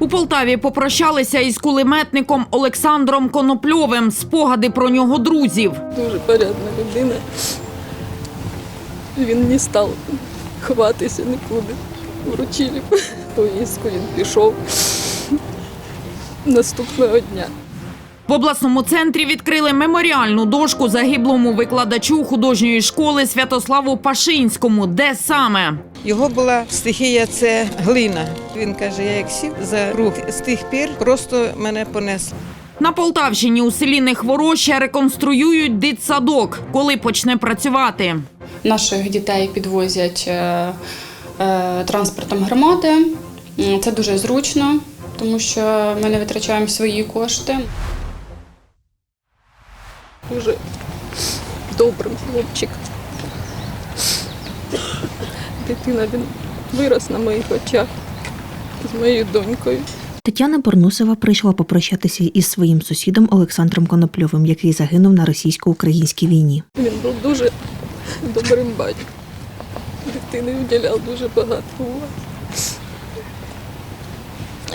У Полтаві попрощалися із кулеметником Олександром Конопльовим. Спогади про нього друзів. Дуже порядна людина. Він не став ховатися нікуди. Вручили повістку, він пішов наступного дня. В обласному центрі відкрили меморіальну дошку загиблому викладачу художньої школи Святославу Пашинському. Де саме? Його була стихія це глина. Він каже, я як сів за рух з тих пір просто мене понесло. На Полтавщині у селі Нехвороща реконструюють дитсадок. Коли почне працювати? Наших дітей підвозять е, е, транспортом громади. Це дуже зручно, тому що ми не витрачаємо свої кошти. Дуже добрим хлопчик. Дитина він вирос на моїх очах з моєю донькою. Тетяна Борнусова прийшла попрощатися із своїм сусідом Олександром Конопльовим, який загинув на російсько-українській війні. Він був дуже добрим батьком. Дитини виділяв дуже багато уваги.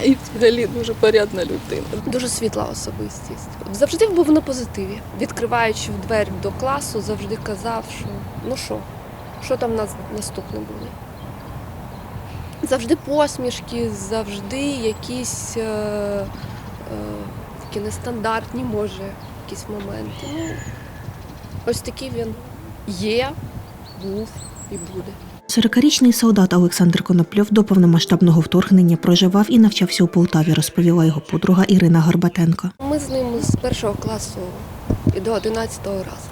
І взагалі дуже порядна людина. Дуже світла особистість. Завжди був на позитиві. Відкриваючи двері до класу, завжди казав, що ну що, що там нас наступне буде. Завжди посмішки, завжди якісь е, е, такі нестандартні, може, якісь моменти. Ну, ось такий він є, був і буде. 40-річний солдат Олександр Конопльов до повномасштабного вторгнення проживав і навчався у Полтаві, розповіла його подруга Ірина Горбатенко. Ми з ним з першого класу і до 11-го разу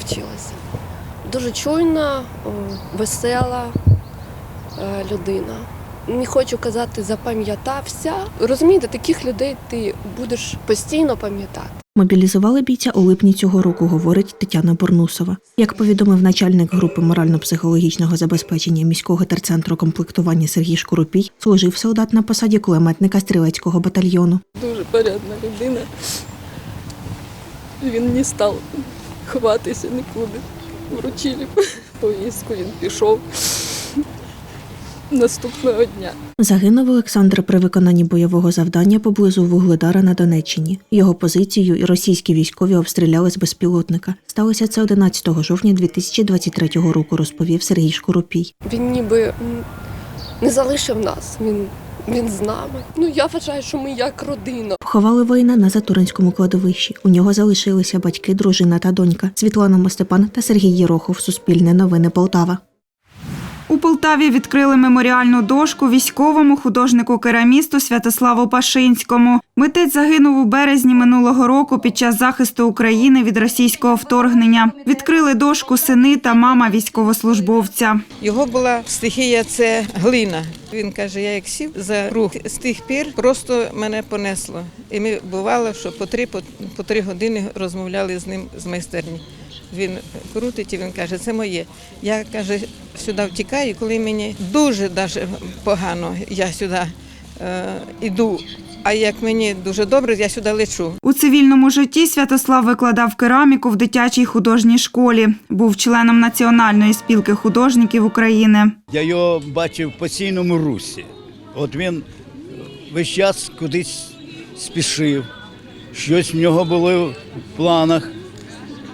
вчилися. Дуже чуйна, весела е, людина. Не хочу казати, запам'ятався. Розумієте, таких людей ти будеш постійно пам'ятати. Мобілізували бійця у липні цього року, говорить Тетяна Борнусова. Як повідомив начальник групи морально-психологічного забезпечення міського терцентру комплектування Сергій Шкурупій, служив солдат на посаді кулеметника стрілецького батальйону. Дуже порядна людина. Він не став ховатися нікуди. Вручили повістку, він пішов наступного дня. Загинув Олександр при виконанні бойового завдання поблизу Вугледара на Донеччині. Його позицію і російські військові обстріляли з безпілотника. Сталося це 11 жовтня 2023 року, розповів Сергій Шкуропій. Він ніби не залишив нас. Він, він з нами. Ну я вважаю, що ми як родина. Поховали воїна на Затуринському кладовищі. У нього залишилися батьки, дружина та донька Світлана Мостепан та Сергій Єрохов. Суспільне новини Полтава. У Полтаві відкрили меморіальну дошку військовому художнику-керамісту Святославу Пашинському. Митець загинув у березні минулого року під час захисту України від російського вторгнення. Відкрили дошку сини та мама військовослужбовця. Його була стихія це глина. Він каже, я як сів за рух з тих пір просто мене понесло. І ми бувало, що по три, по три години розмовляли з ним з майстерні. Він крутить і він каже, це моє. Я каже, сюди втікаю, коли мені дуже даже погано, я сюди е, іду. А як мені дуже добре, я сюди лечу. У цивільному житті Святослав викладав кераміку в дитячій художній школі. Був членом Національної спілки художників України. Я його бачив в постійному русі. От він весь час кудись спішив, щось в нього було в планах.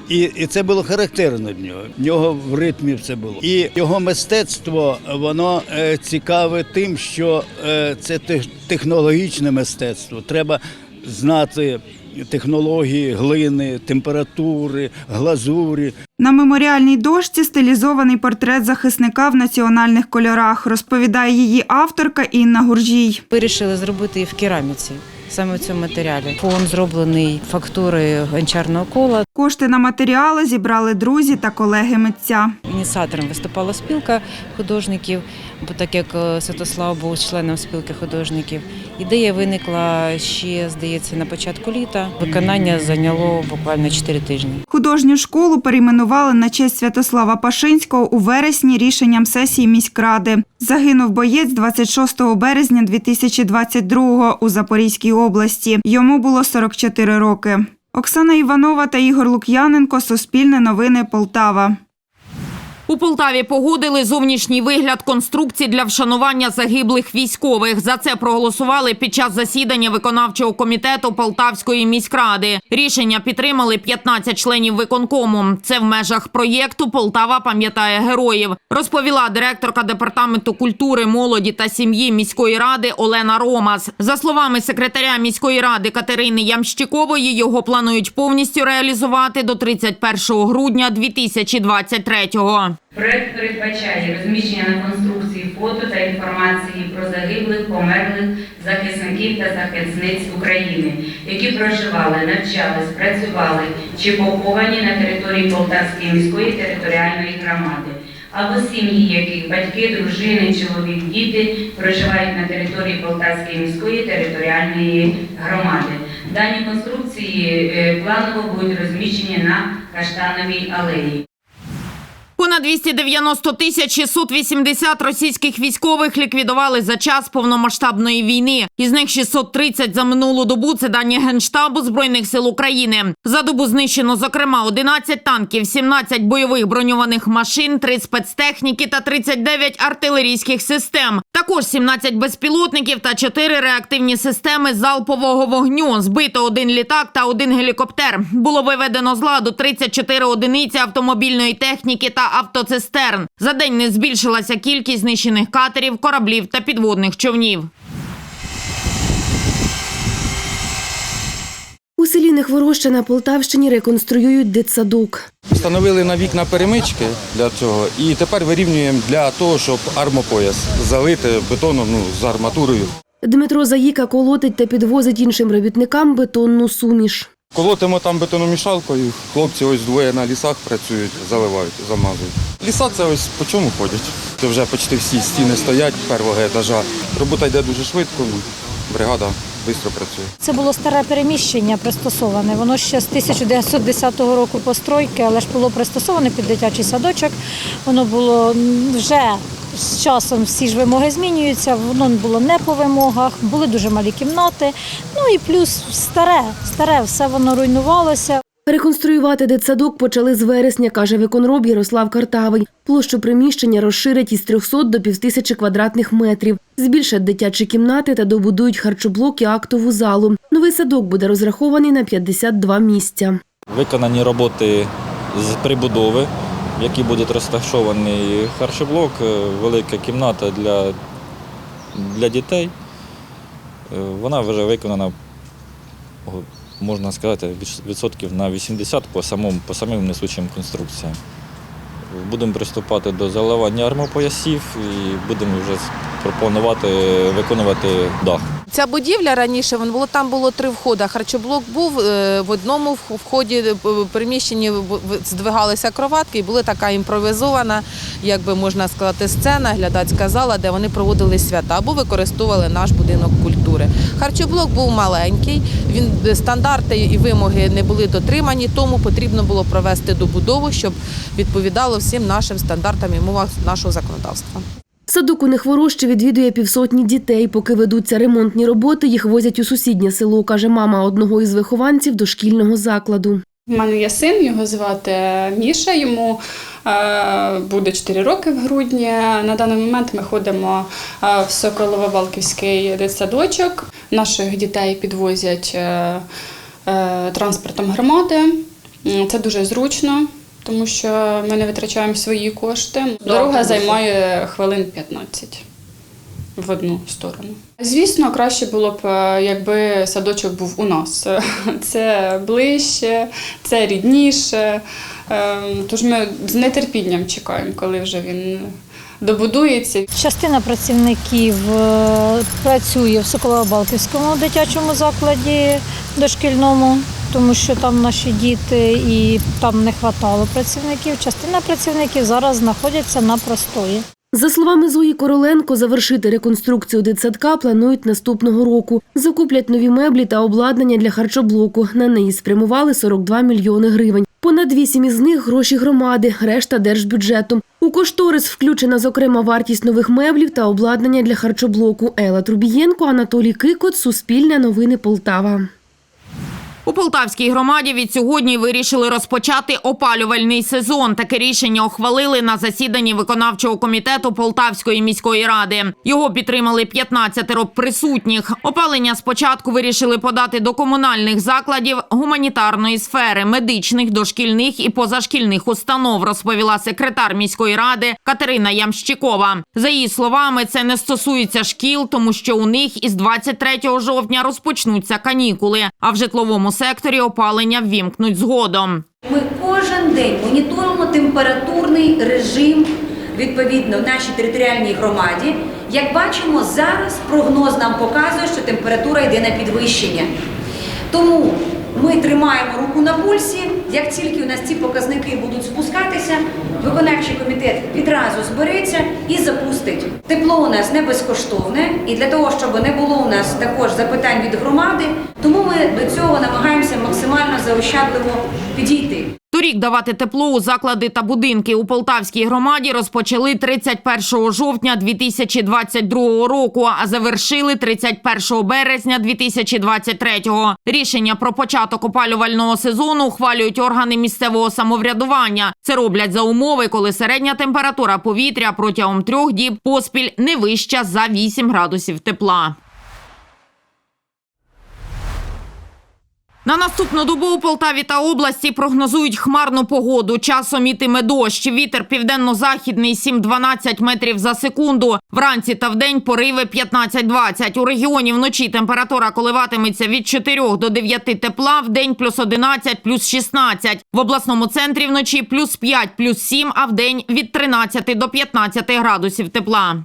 І, і це було характерно для нього. В нього в ритмі все було. І його мистецтво воно е, цікаве тим, що е, це технологічне мистецтво. Треба знати технології глини, температури, глазурі. На меморіальній дошці стилізований портрет захисника в національних кольорах, розповідає її авторка Інна Гуржій. Вирішили зробити і в кераміці, саме в цьому матеріалі. Фон зроблений фактури гончарного кола. Кошти на матеріали зібрали друзі та колеги митця. Ініціатором виступала спілка художників, бо так як е, Святослав був членом спілки художників. Ідея виникла ще, здається, на початку літа. Виконання зайняло буквально 4 тижні. Художню школу перейменували на честь Святослава Пашинського у вересні рішенням сесії міськради. Загинув боєць 26 березня 2022 у Запорізькій області. Йому було 44 роки. Оксана Іванова та Ігор Лук'яненко. Суспільне новини Полтава. У Полтаві погодили зовнішній вигляд конструкцій для вшанування загиблих військових. За це проголосували під час засідання виконавчого комітету Полтавської міськради. Рішення підтримали 15 членів виконкому. Це в межах проєкту Полтава пам'ятає героїв. Розповіла директорка департаменту культури, молоді та сім'ї міської ради Олена Ромас. За словами секретаря міської ради Катерини Ямщикової, його планують повністю реалізувати до 31 грудня 2023-го. Проект передбачає розміщення на конструкції фото та інформації про загиблих, померлих захисників та захисниць України, які проживали, навчались, працювали чи поховані на території Полтавської міської територіальної громади, або сім'ї, яких батьки, дружини, чоловік, діти проживають на території Полтавської міської територіальної громади. Дані конструкції е, планово будуть розміщені на Каштановій алеї. Понад 290 тисяч 680 російських військових ліквідували за час повномасштабної війни. Із них 630 за минулу добу. Це дані Генштабу Збройних сил України. За добу знищено, зокрема, 11 танків, 17 бойових броньованих машин, 3 спецтехніки та 39 артилерійських систем. Також 17 безпілотників та 4 реактивні системи залпового вогню. Збито один літак та один гелікоптер. Було виведено з ладу 34 одиниці автомобільної техніки та автоцистерн. За день не збільшилася кількість знищених катерів, кораблів та підводних човнів. У селі Нехвороща на Полтавщині реконструюють дитсадок. Встановили на вікна перемички для цього і тепер вирівнюємо для того, щоб армопояс залити бетоном ну, з арматурою. Дмитро Заїка колотить та підвозить іншим робітникам бетонну суміш. Колотимо там бетономішалкою, хлопці ось двоє на лісах працюють, заливають, замазують. Ліса це ось по чому ходять. Це вже почти всі стіни стоять першого етажа. Робота йде дуже швидко, ну, бригада швидко працює. Це було старе переміщення пристосоване. Воно ще з 1910 року постройки, але ж було пристосоване під дитячий садочок. Воно було вже з часом всі ж вимоги змінюються. Воно було не по вимогах, були дуже малі кімнати. Ну і плюс старе, старе, все воно руйнувалося. Реконструювати дитсадок почали з вересня, каже виконроб Ярослав Картавий. Площу приміщення розширять із 300 до півтисячі квадратних метрів. Збільшать дитячі кімнати та добудують харчоблок і актову залу. Новий садок буде розрахований на 52 місця. Виконані роботи з прибудови, в якій буде розташований харчоблок, е, велика кімната для, для дітей. Е, Вона вже виконана, можна сказати, відсотків на 80 по, самому, по самим несучим конструкціям. Будемо приступати до заливання армопоясів і будемо вже пропонувати виконувати дах. Ця будівля раніше вон було там було три входи. Харчоблок був е, в одному вході е, приміщенні в- в- здвигалися кроватки, і була така імпровізована, як би можна сказати, сцена, глядацька зала, де вони проводили свята або використовували наш будинок культури. Харчоблок був маленький, він е, стандарти і вимоги не були дотримані, тому потрібно було провести добудову, щоб відповідало всім нашим стандартам і мовам нашого законодавства. Садок у Нехворощі відвідує півсотні дітей. Поки ведуться ремонтні роботи, їх возять у сусіднє село, каже мама одного із вихованців дошкільного закладу. У мене є син, його звати Міша. Йому е, буде 4 роки в грудні. На даний момент ми ходимо е, в Соколово-Балківський дитсадочок. Наших дітей підвозять е, транспортом громади. Це дуже зручно, тому що ми не витрачаємо свої кошти. Дорога займає хвилин 15 в одну сторону. Звісно, краще було б, е, якби садочок був у нас. Це ближче, це рідніше. Е, Тож ми з нетерпінням чекаємо, коли вже він добудується. Частина працівників е, працює в Соколово-Балківському дитячому закладі дошкільному, тому що там наші діти і там не вистачало працівників. Частина працівників зараз знаходяться на простої. За словами Зої Короленко, завершити реконструкцію дитсадка планують наступного року. Закуплять нові меблі та обладнання для харчоблоку. На неї спрямували 42 мільйони гривень. Понад вісім із них гроші громади, решта держбюджету. У кошторис включена, зокрема, вартість нових меблів та обладнання для харчоблоку. Ела Трубієнко, Анатолій Кикот, Суспільне новини Полтава. У Полтавській громаді від сьогодні вирішили розпочати опалювальний сезон. Таке рішення ухвалили на засіданні виконавчого комітету Полтавської міської ради. Його підтримали 15 присутніх. Опалення спочатку вирішили подати до комунальних закладів гуманітарної сфери, медичних, дошкільних і позашкільних установ, розповіла секретар міської ради Катерина Ямщикова. За її словами, це не стосується шкіл, тому що у них із 23 жовтня розпочнуться канікули, а в житловому секторі опалення ввімкнуть згодом. Ми кожен день моніторимо температурний режим відповідно в нашій територіальній громаді. Як бачимо, зараз прогноз нам показує, що температура йде на підвищення. Тому ми тримаємо руку на пульсі. Як тільки у нас ці показники будуть спускатися, виконавчий комітет відразу збереться і запустить. Тепло у нас не безкоштовне, і для того, щоб не було у нас також запитань від громади, тому ми до цього намагаємося максимально заощадливо підійти. Торік давати тепло у заклади та будинки у Полтавській громаді розпочали 31 жовтня 2022 року, а завершили 31 березня 2023. Рішення про початок опалювального сезону ухвалюють органи місцевого самоврядування. Це роблять за умови, коли середня температура повітря протягом трьох діб поспіль не вища за 8 градусів тепла. На наступну добу у Полтаві та області прогнозують хмарну погоду. Часом ітиме дощ. Вітер південно-західний 7-12 метрів за секунду. Вранці та вдень пориви 15-20. У регіоні вночі температура коливатиметься від 4 до 9 тепла, вдень плюс 11, плюс 16. В обласному центрі вночі плюс 5, плюс 7, а вдень від 13 до 15 градусів тепла.